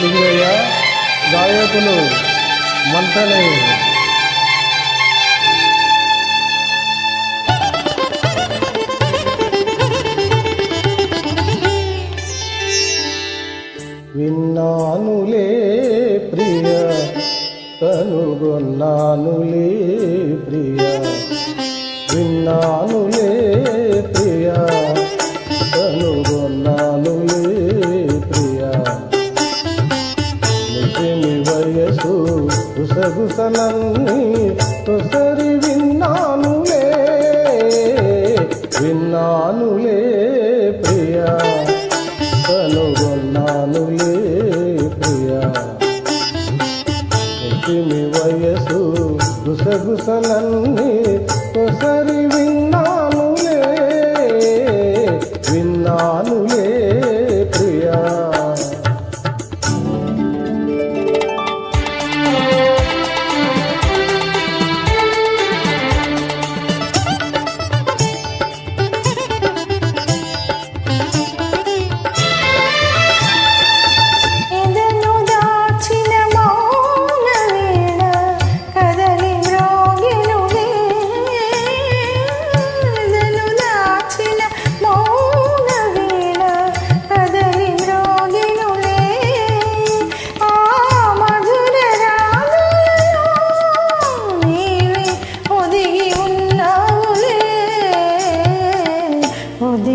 లింగయ్య గాయకులు మంటనే విన్నానులే ప్రియ కనుగొన్నానులే ప్రియ. విన్నానులే తొసరి విన్నానులే విన్నానులే ప్రియా. కనుగొన్నానులే ప్రియా. వయసు గుసగుసలన్నీ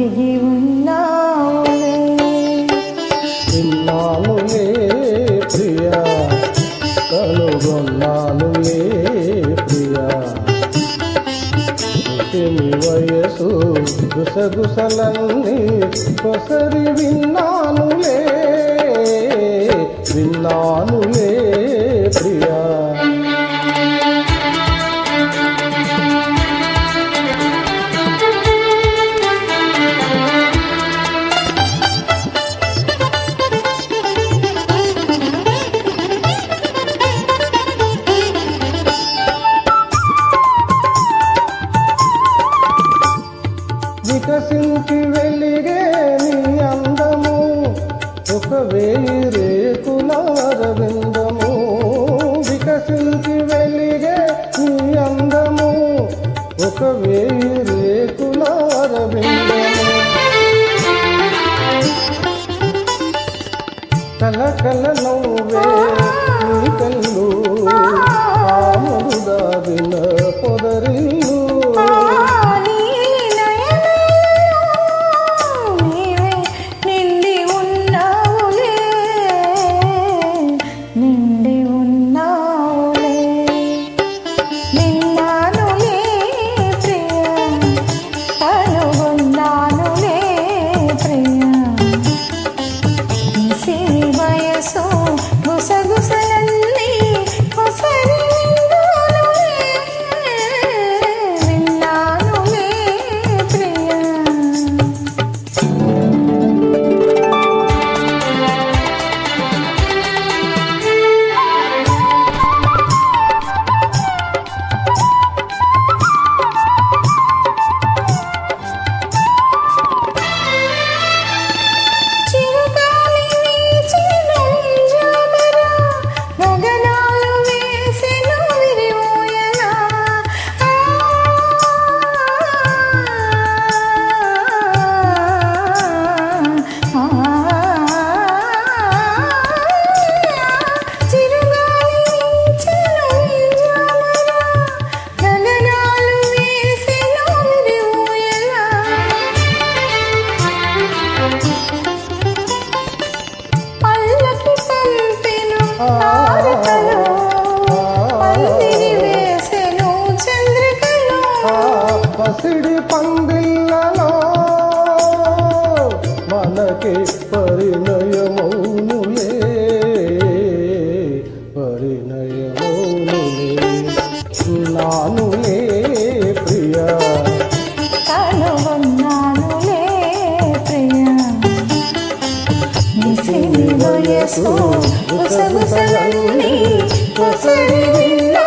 కలిగి ఉన్నావులే. విన్నానులే ప్రియా కనుగొన్నానులే ప్రియా. నితిమి వయసు గుసగుసలన్నీ కొసరి విన్నానులే వేయి రేకుల రవిందము వికసించి వెలిగే నీ అందము. ఒక వేయి రేకుల రవిందము కల కల నవ్వే వయసు కనుగొన్నానులే ప్రియ. నిసిని వయసు గుసగుసలన్నీ కొసరి విన్నా